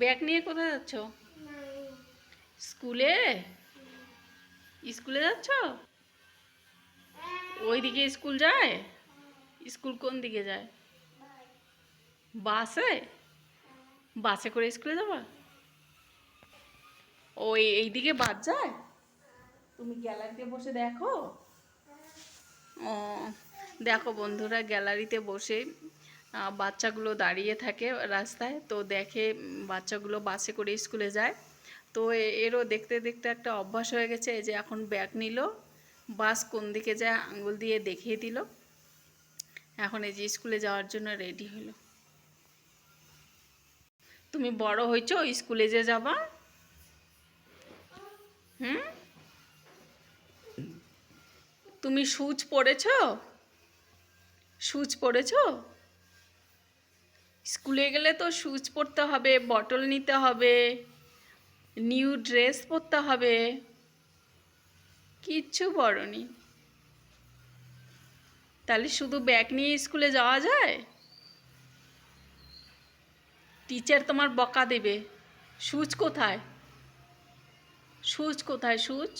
Bag নিয়ে কোথায় যাচ্ছ? স্কুলে? স্কুলে যাচ্ছ? ওই দিকে স্কুল যায়? স্কুল কোন দিকে যায়? বাসে? বাসে করে স্কুলে যাবা? ওই এইদিকে বাস যায়? তুমি গ্যালারিতে বসে দেখো? ও, দেখো বন্ধুরা, গ্যালারিতে বসে বাচ্চাগুলো দাঁড়িয়ে থাকে রাস্তায়, তো দেখে বাচ্চাগুলো বাসে করে স্কুলে যায়। তো এরও দেখতে দেখতে একটা অভ্যাস হয়ে গেছে যে এখন ব্যাগ নিল, বাস কোন দিকে যায় আঙ্গুল দিয়ে দেখিয়ে দিল। এখন এই যে স্কুলে যাওয়ার জন্য রেডি হলো। তুমি বড় হয়েছো স্কুলে যে যাবা? হুম? তুমি সুচ পড়েছো? সুচ পড়েছো? স্কুলে গেলে তো সুচ পরতে হবে বটল নিতে হবে নিউ ড্রেস পরতে হবে। কিচ্ছু পরনি। তাহলে শুধু ব্যাগ নিয়ে স্কুলে যাওয়া যায়? টিচার তোমার বকা দেবে। সুচ কোথায়? সুচ কোথায় সুচ